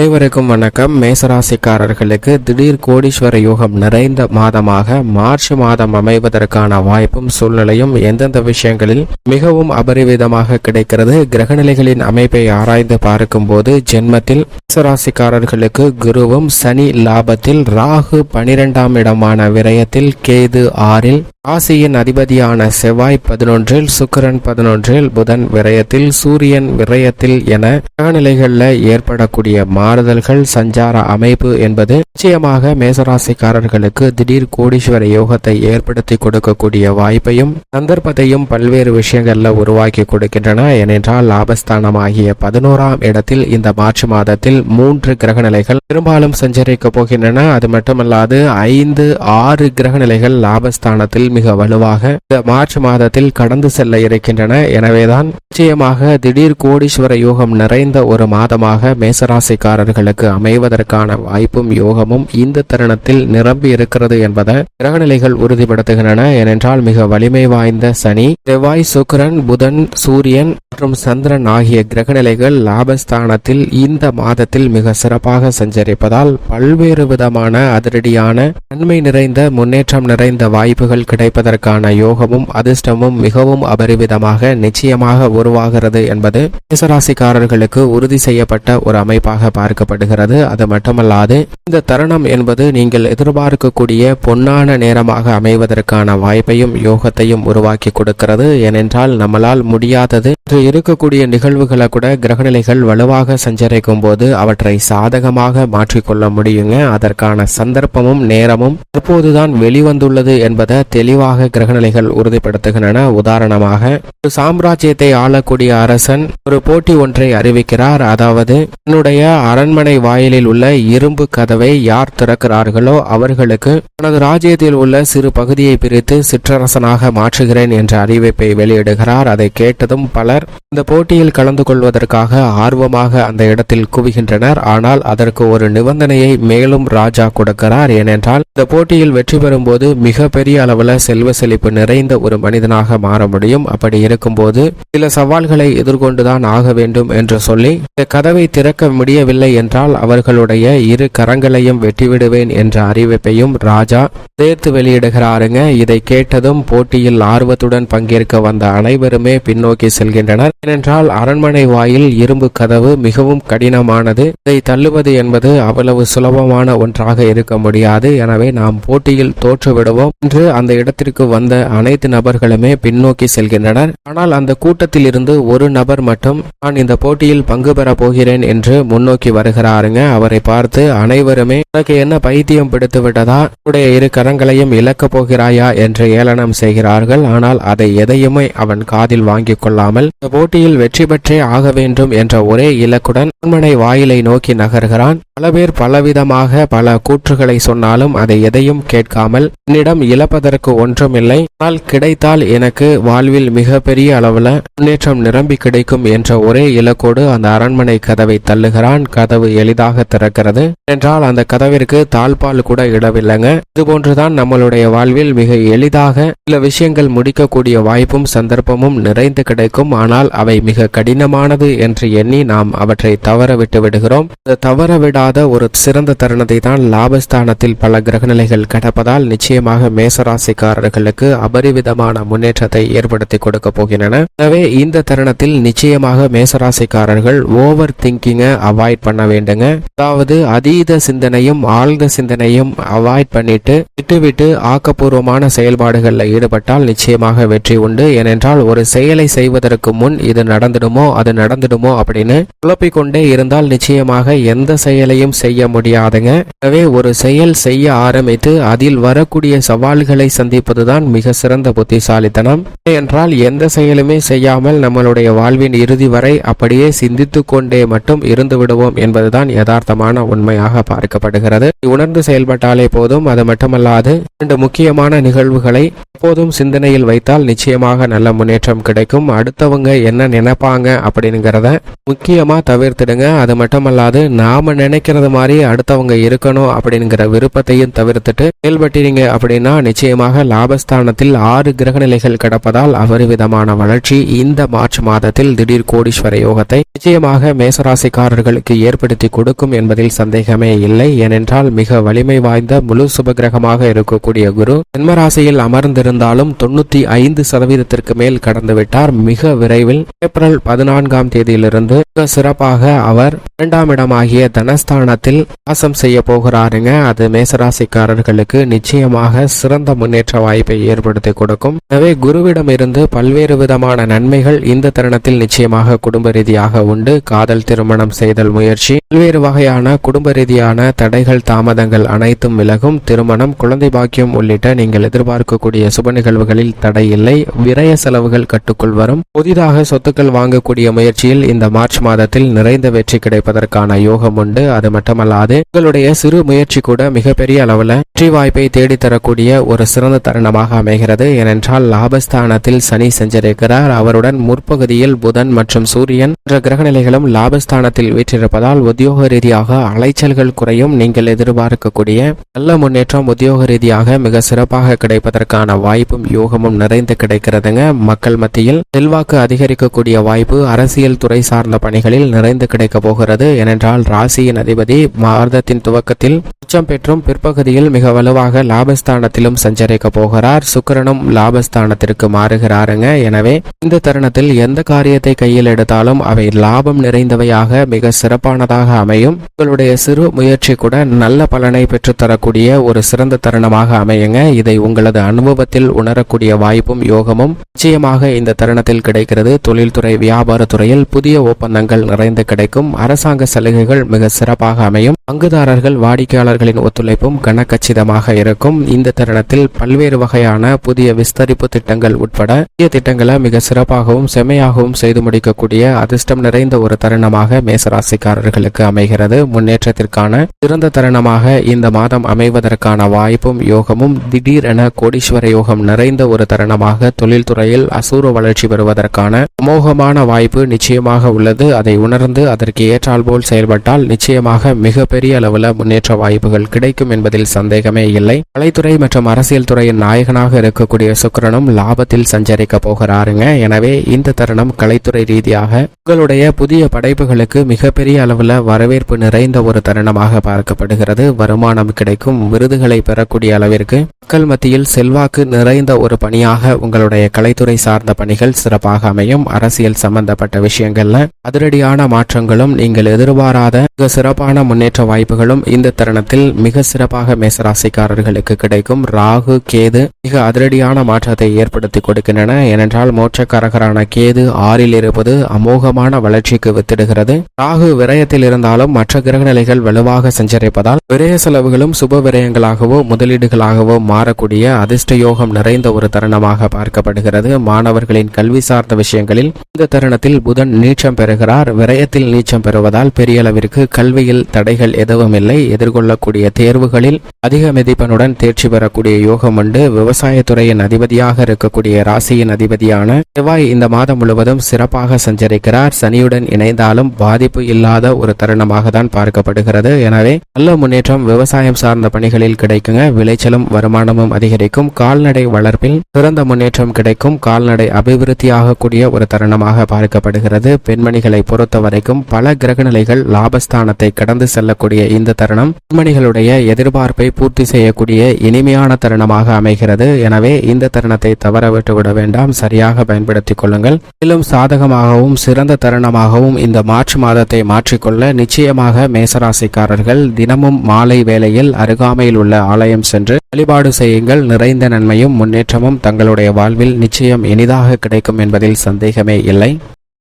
அனைவருக்கும் வணக்கம். மேசராசிக்காரர்களுக்கு திடீர் கோடீஸ்வர யோகம் நிறைந்த மாதமாக மார்ச் மாதம் அமைவதற்கான வாய்ப்பும் சூழ்நிலையும் எந்தெந்த விஷயங்களில் மிகவும் அபரிவிதமாக கிடைக்கிறது? கிரகநிலைகளின் அமைப்பை ஆராய்ந்து பார்க்கும்போது ஜென்மத்தில் மேசராசிக்காரர்களுக்கு குருவும் சனி லாபத்தில் ராகு பனிரெண்டாம் இடமான விரயத்தில் கேது ஆறில் ராசியின் அதிபதியான செவ்வாய் பதினொன்றில் சுக்கிரன் பதினொன்றில் புதன் விரயத்தில் சூரியன் விரயத்தில் என கிரகநிலைகளில் ஏற்படக்கூடிய மாறுதல்கள் சஞ்சார அமைப்பு என்பது நிச்சயமாக மேசராசிக்காரர்களுக்கு திடீர் கோடீஸ்வர யோகத்தை ஏற்படுத்தி கொடுக்கக்கூடிய வாய்ப்பையும் சந்தர்ப்பத்தையும் பல்வேறு விஷயங்கள்ல உருவாக்கி கொடுக்கின்றன. ஏனென்றால் லாபஸ்தானமாகிய பதினோராம் இடத்தில் இந்த மார்ச் மாதத்தில் மூன்று கிரகநிலைகள் பெரும்பாலும் சஞ்சரிக்க போகின்றன. அது மட்டுமல்லாது ஐந்து ஆறு கிரகநிலைகள் லாபஸ்தானத்தில் மிக வலுவாக இந்த மார்ச் மாதத்தில் கடந்து செல்ல இருக்கின்றன. எனவேதான் நிச்சயமாக திடீர் கோடீஸ்வர யோகம் நிறைந்த ஒரு மாதமாக மேசராசிக்காரர்களுக்கு அமைவதற்கான வாய்ப்பும் யோகமும் இந்த தருணத்தில் நிரம்பி இருக்கிறது என்பதை கிரகநிலைகள் உறுதிப்படுத்துகின்றன. ஏனென்றால் மிக வலிமை வாய்ந்த சனி செவ்வாய் சுக்கிரன் புதன் சூரியன் மற்றும் சந்திரன் ஆகிய கிரகநிலைகள் லாபஸ்தானத்தில் இந்த மாதத்தில் மிக சிறப்பாக சஞ்சரிப்பதால் பல்வேறு விதமான அதிரடியான நன்மை நிறைந்த முன்னேற்றம் நிறைந்த வாய்ப்புகள் கிடைப்பதற்கான யோகமும் அதிர்ஷ்டமும் மிகவும் அபரிவிதமாக நிச்சயமாக உருவாகிறது என்பது மேசராசிக்காரர்களுக்கு உறுதி செய்யப்பட்ட ஒரு அமைப்பாக பார்க்கப்படுகிறது. அது மட்டுமல்லாது இந்த தருணம் என்பது நீங்கள் எதிர்பார்க்கக்கூடிய பொன்னான நேரமாக அமைவதற்கான வாய்ப்பையும் யோகத்தையும் உருவாக்கி கொடுக்கிறது. ஏனென்றால் நம்மளால் முடியாதது இன்று இருக்கக்கூடிய நிகழ்வுகளை கூட கிரகநிலைகள் வலுவாக சஞ்சரிக்கும் போது அவற்றை சாதகமாக மாற்றிக்கொள்ள முடியுங்க. அதற்கான சந்தர்ப்பமும் நேரமும் தற்போதுதான் வெளிவந்துள்ளது என்பதை தெளிவாக கிரகநிலைகள் உறுதிப்படுத்துகின்றன. உதாரணமாக ஒரு சாம்ராஜ்யத்தை ஆளக்கூடிய அரசன் ஒரு போட்டி ஒன்றை அறிவிக்கிறார். அதாவது தன்னுடைய அரண்மனை வாயிலில் உள்ள இரும்பு கதவை யார் திறக்கிறார்களோ அவர்களுக்கு தனது ராஜ்யத்தில் உள்ள சிறு பகுதியை பிரித்து சிற்றரசனாக மாற்றுகிறேன் என்ற அறிவிப்பை வெளியிடுகிறார். அதை கேட்டதும் பலர் இந்த போட்டியில் கலந்து கொள்வதற்காக ஆர்வமாக அந்த இடத்தில் குவிகின்றனர். ஆனால் அதற்கு ஒரு நிபந்தனையை மேலும் ராஜா கொடுக்கிறார். ஏனென்றால் இந்த போட்டியில் வெற்றி பெறும்போது மிக பெரிய அளவுல செல்வ செழிப்பு நிறைந்த ஒரு மனிதனாக மாற முடியும். அப்படி இருக்கும்போது சில சவால்களை எதிர்கொண்டுதான் ஆக வேண்டும் என்று சொல்லி இந்த கதவை திறக்க முடியவில்லை என்றால் அவர்களுடைய இரு கரங்களையும் வெட்டிவிடுவேன் என்ற அறிவிப்பையும் ராஜா சேர்த்து வெளியிடுகிறாருங்க. இதை கேட்டதும் போட்டியில் ஆர்வத்துடன் பங்கேற்க வந்த அனைவருமே பின்னோக்கி செல்கின்றனர். ஏனென்றால் அரண்மனை வாயில் இரும்பு கதவு மிகவும் கடினமானது. இதை தள்ளுவது என்பது அவ்வளவு சுலபமான ஒன்றாக இருக்க முடியாது. எனவே நாம் போட்டியில் தோற்றுவிடுவோம். என்று அந்த இடம் இடத்திற்கு வந்த அனைத்து நபர்களுமே பின்னோக்கி செல்கின்றனர். ஆனால் அந்த கூட்டத்தில் இருந்து ஒரு நபர் மட்டும் நான் இந்த போட்டியில் பங்கு பெற போகிறேன் என்று முன்னோக்கி வருகிறாருங்க. அவரை பார்த்து அனைவருமே உனக்கு என்ன பைத்தியம் பிடித்து விட்டதா? உடைய இரு கரங்களையும் இழக்கப் போகிறாயா? என்று ஏளனம் செய்கிறார்கள். ஆனால் அதை எதையுமே அவன் காதில் வாங்கிக் கொள்ளாமல் இந்த போட்டியில் வெற்றி பெற்றே ஆக வேண்டும் என்ற ஒரே இலக்குடன் அரண்மனை வாயிலை நோக்கி நகர்கிறான். பல பேர் பலவிதமாக பல கூற்றுகளை சொன்னாலும் அதை எதையும் கேட்காமல் என்னிடம் இழப்பதற்கு ஒன்றுமில்லை. ஆனால் கிடைத்தால் எனக்கு வாழ்வில் மிகப்பெரிய அளவில் முன்னேற்றம் நிரம்பி கிடைக்கும் என்ற ஒரே இலக்கோடு அந்த அரண்மனை கதவை தள்ளுகிறான். கதவு எளிதாக திறக்கிறது. என்றால் அந்த கதவிற்கு தாழ்பால் கூட இடவில்லைங்க. இதுபோன்றுதான் நம்மளுடைய வாழ்வில் மிக எளிதாக சில விஷயங்கள் முடிக்கக்கூடிய வாய்ப்பும் சந்தர்ப்பமும் நிறைந்து கிடைக்கும். ஆனால் அவை மிக கடினமானது என்று எண்ணி நாம் அவற்றை தவற விட்டு விடுகிறோம். இந்த தவற விடாத ஒரு சிறந்த தருணத்தை தான் லாபஸ்தானத்தில் பல கிரகநிலைகள் கடப்பதால் நிச்சயமாக மேசராசிக்காரர்களுக்கு அபரிவிதமான முன்னேற்றத்தை ஏற்படுத்தி கொடுக்க போகின்றன. எனவே இந்த தருணத்தில் நிச்சயமாக மேசராசிக்காரர்கள் ஓவர் திங்கிங்கை அவாய்ட் பண்ண வேண்டுங்க. அதாவது அதீத சிந்தனையும் ஆழ்ந்த சிந்தனையும் அவாய்ட் பண்ணிட்டு விட்டுவிட்டு ஆக்கப்பூர்வமான செயல்பாடுகளில் ஈடுபட்டால் நிச்சயமாக வெற்றி உண்டு. ஏனென்றால் ஒரு செயலை செய்வதற்கு முன் இது நடந்துடுமோ அது நடந்துடுமோ அப்படின்னு குழப்பிக்கொண்டே இருந்தால் நிச்சயமாக எந்த செயலையும் செய்ய முடியாதுங்க. எனவே ஒரு செயல் செய்ய ஆரம்பித்து அதில் வரக்கூடிய சவால்களை சந்தி சந்திப்பதுதான் மிக சிறந்த புத்திசாலித்தனம். என்றால் எந்த செயலுமே செய்யாமல் நம்மளுடைய வாழ்வின் இறுதி வரை அப்படியே சிந்தித்து கொண்டே மட்டும் இருந்து விடுவோம் என்பதுதான் யதார்த்தமான உண்மையாக பார்க்கப்படுகிறது. உணர்ந்து செயல்பட்டாலே போதும் அது மட்டுமல்லாது இரண்டு முக்கியமான நிகழ்வுகளை எப்போதும் சிந்தனையில் வைத்தால் நிச்சயமாக நல்ல முன்னேற்றம் கிடைக்கும். அடுத்தவங்க என்ன நினைப்பாங்க அப்படிங்கிறத முக்கியமா தவிர்த்துடுங்க. அது மட்டுமல்லாது நாம் நினைக்கிறது மாதிரி அடுத்தவங்க இருக்கணும் அப்படிங்கிற விருப்பத்தையும் தவிர்த்துட்டு செயல்பட்டீங்க அப்படின்னா நிச்சயமாக லாபஸ்தானத்தில் ஆறு கிரகநிலைகள் கிடப்பதால் அபரிவிதமான வளர்ச்சி இந்த மார்ச் மாதத்தில் திடீர் கோடீஸ்வர யோகத்தை நிச்சயமாக மேசராசிக்காரர்களுக்கு ஏற்படுத்தி கொடுக்கும் என்பதில் சந்தேகமே இல்லை. ஏனென்றால் மிக வலிமை வாய்ந்த முழு சுபகிரகமாக இருக்கக்கூடிய குரு ஜென்மராசியில் இருந்தாலும் தொண்ணூத்தி ஐந்து சதவீதத்திற்கு மேல் கடந்துவிட்டார். மிக விரைவில் ஏப்ரல் பதினான்காம் தேதியிலிருந்து மிக சிறப்பாக அவர் இரண்டாம் இடமாகிய தனஸ்தானத்தில் வாசம் செய்ய போகிறாருங்க அது மேசராசிக்காரர்களுக்கு நிச்சயமாக சிறந்த முன்னேற்ற வாய்ப்பை ஏற்படுத்தி கொடுக்கும். எனவே குருவிடம் இருந்து பல்வேறு விதமான நன்மைகள் இந்த தருணத்தில் நிச்சயமாக குடும்ப ரீதியாக உண்டு. காதல் திருமணம் செய்தல் முயற்சி பல்வேறு வகையான குடும்ப ரீதியான தடைகள் தாமதங்கள் அனைத்தும் விலகும். திருமணம் குழந்தை பாக்கியம் உள்ளிட்ட நீங்கள் எதிர்பார்க்கக்கூடிய சுப நிகழ்வுகளில் தடை இல்லை. விரய செலவுகள் கட்டுக்குள் வரும். புதிதாக சொத்துக்கள் வாங்கக்கூடிய முயற்சியில் இந்த மார்ச் மாதத்தில் நிறைந்த வெற்றி கிடைப்பதற்கான யோகம் உண்டு. அது மட்டுமல்லாது உங்களுடைய சிறு முயற்சி கூட மிகப்பெரிய அளவுல வெற்றி வாய்ப்பை தேடித்தரக்கூடிய ஒரு சிறந்த தருணமாக அமைகிறது. ஏனென்றால் லாபஸ்தானத்தில் சனி சென்றிருக்கிறார் அவருடன் முற்பகுதியில் புதன் மற்றும் சூரியன் என்ற கிரகநிலைகளும் லாபஸ்தானத்தில் வீற்றிருப்பதால் உத்தியோக ரீதியாக அலைச்சல்கள் குறையும். நீங்கள் எதிர்பார்க்கக்கூடிய நல்ல முன்னேற்றம் உத்தியோக ரீதியாக மிக சிறப்பாக கிடைப்பதற்கான வாய்ப்பும் யோகமும் நிறைந்து கிடைக்கிறதுங்க. மக்கள் மத்தியில் செல்வாக்கு அதிகரிக்கக்கூடிய வாய்ப்பு அரசியல் துறை சார்ந்த பணிகளில் நிறைந்து கிடைக்க போகிறது. ஏனென்றால் ராசியின் அதிபதி மாதத்தின் துவக்கத்தில் உச்சம் பெற்றும் பிற்பகுதியில் மிக வலுவாக லாபஸ்தானத்திலும் சஞ்சரிக்க போகிறார். சுக்கிரனும் லாபஸ்தானத்திற்கு மாறுகிறாருங்க. எனவே இந்த தருணத்தில் எந்த காரியத்தை கையில் எடுத்தாலும் அவை லாபம் நிறைந்தவையாக மிக சிறப்பானதாக அமையும். உங்களுடைய சிறு முயற்சி கூட நல்ல பலனை பெற்றுத்தரக்கூடிய ஒரு சிறந்த தருணமாக அமையுங்க. இதை உங்களது அனுபவத்தை தருணத்தில் உணரக்கூடிய வாய்ப்பும் யோகமும் நிச்சயமாக இந்த தருணத்தில் கிடைக்கிறது. தொழில்துறை வியாபார துறையில் புதிய ஒப்பந்தங்கள் நிறைந்து கிடைக்கும். அரசாங்க சலுகைகள் மிக சிறப்பாக அமையும். பங்குதாரர்கள் வாடிக்கையாளர்களின் ஒத்துழைப்பும் கனக்கச்சிதமாக இருக்கும். இந்த தருணத்தில் பல்வேறு வகையான புதிய விஸ்தரிப்பு திட்டங்கள் உட்பட புதிய திட்டங்களை மிக சிறப்பாகவும் செமையாகவும் செய்து முடிக்கக்கூடிய அதிர்ஷ்டம் நிறைந்த ஒரு தருணமாக மேசராசிக்காரர்களுக்கு அமைகிறது. முன்னேற்றத்திற்கான சிறந்த தருணமாக இந்த மாதம் அமைவதற்கான வாய்ப்பும் யோகமும் திடீரென கோடீஸ்வர யோகம் நிறைந்த ஒரு தருணமாக தொழில்துறையில் அசூர வளர்ச்சி பெறுவதற்கான அமோகமான வாய்ப்பு நிச்சயமாக உள்ளது. அதை உணர்ந்து அதற்கு ஏற்றால் போல் செயல்பட்டால் நிச்சயமாக மிகப்பெரிய அளவில் முன்னேற்ற வாய்ப்புகள் கிடைக்கும் என்பதில் சந்தேகமே இல்லை. கலைத்துறை மற்றும் அரசியல் துறையின் நாயகனாக இருக்கக்கூடிய சுக்கிரனும் லாபத்தில் சஞ்சரிக்க போகிறாருங்க. எனவே இந்த தருணம் கலைத்துறை ரீதியாக உங்களுடைய புதிய படைப்புகளுக்கு மிகப்பெரிய அளவில் வரவேற்பு நிறைந்த ஒரு தருணமாக பார்க்கப்படுகிறது. வருமானம் கிடைக்கும் விருதுகளை பெறக்கூடிய அளவிற்கு மக்கள் மத்தியில் செல்வாக்கு நிறைந்த ஒரு பணியாக உங்களுடைய கலைத்துறை சார்ந்த பணிகள் சிறப்பாக அமையும். அரசியல் சம்பந்தப்பட்ட விஷயங்கள்ல அதிரடியான மாற்றங்களும் நீங்கள் எதிர்பாராத மிக சிறப்பான முன்னேற்ற வாய்ப்புகளும் இந்த தருணத்தில் மிக சிறப்பாக மேசராசிக்காரர்களுக்கு கிடைக்கும். ராகு கேது மிக அதிரடியான மாற்றத்தை ஏற்படுத்தி கொடுக்கின்றன. ஏனென்றால் மோட்சக்காரகரான கேது ஆறில் இருப்பது அமோகமான வளர்ச்சிக்கு வித்திடுகிறது. ராகு விரயத்தில் இருந்தாலும் மற்ற கிரகநிலைகள் வலுவாக சஞ்சரிப்பதால் விரய செலவுகளும் சுப விரயங்களாகவோ முதலீடுகளாகவோ மாறக்கூடிய அதிர்ஷ்ட யோகம் நிறைந்த ஒரு தருணமாக பார்க்கப்படுகிறது. மாணவர்களின் கல்வி சார்ந்த விஷயங்களில் இந்த தருணத்தில் புதன் நீச்சம் பெறுகிறார். விரயத்தில் நீச்சம் பெறுவதால் பெரிய அளவிற்கு கல்வியில் தடைகள் எதுவும் இல்லை. எதிர்கொள்ளக்கூடிய தேர்வுகளில் அதிக மதிப்பெண்ணுடன் தேர்ச்சி பெறக்கூடிய யோகம் உண்டு. விவசாயத்துறையின் அதிபதியாக இருக்கக்கூடிய ராசியின் அதிபதியான செவ்வாய் இந்த மாதம் முழுவதும் சிறப்பாக சஞ்சரிக்கிறார். சனியுடன் இணைந்தாலும் பாதிப்பு இல்லாத ஒரு தருணமாக தான் பார்க்கப்படுகிறது. எனவே நல்ல முன்னேற்றம் விவசாயம் சார்ந்த பணிகளில் கிடைக்குங்க. விளைச்சலும் வருமானமும் அதிகரிக்கும். கால்நடை வளர்ப்பில் சிறந்த முன்னேற்றம் கிடைக்கும். கால்நடை அபிவிருத்தியாகக்கூடிய ஒரு தருணமாக பார்க்கப்படுகிறது. பெண்மணிகளை பொறுத்த வரைக்கும் பல கிரகநிலைகள் லாபஸ்தானத்தை கடந்து செல்லக்கூடிய இந்த தருணம் பெண்மணிகளுடைய எதிர்பார்ப்பை பூர்த்தி செய்யக்கூடிய இனிமையான தருணமாக அமைகிறது. எனவே இந்த தருணத்தை தவற விட்டுவிட வேண்டாம். சரியாக பயன்படுத்திக் கொள்ளுங்கள். மேலும் சாதகமாகவும் சிறந்த தருணமாகவும் இந்த மார்ச் மாதத்தை மாற்றிக்கொள்ள நிச்சயமாக மேசராசிக்காரர்கள் தினமும் மாலை வேளையில் அருகாமையில் உள்ள ஆலயம் சென்று வழிபாடு செய்யுங்கள். நிறைந்த நன்மையும் முன்னேற்றமும் தங்களுடைய வாழ்வில் நிச்சயம் இனிதாக கிடைக்கும் என்பதில் சந்தேகமே இல்லை.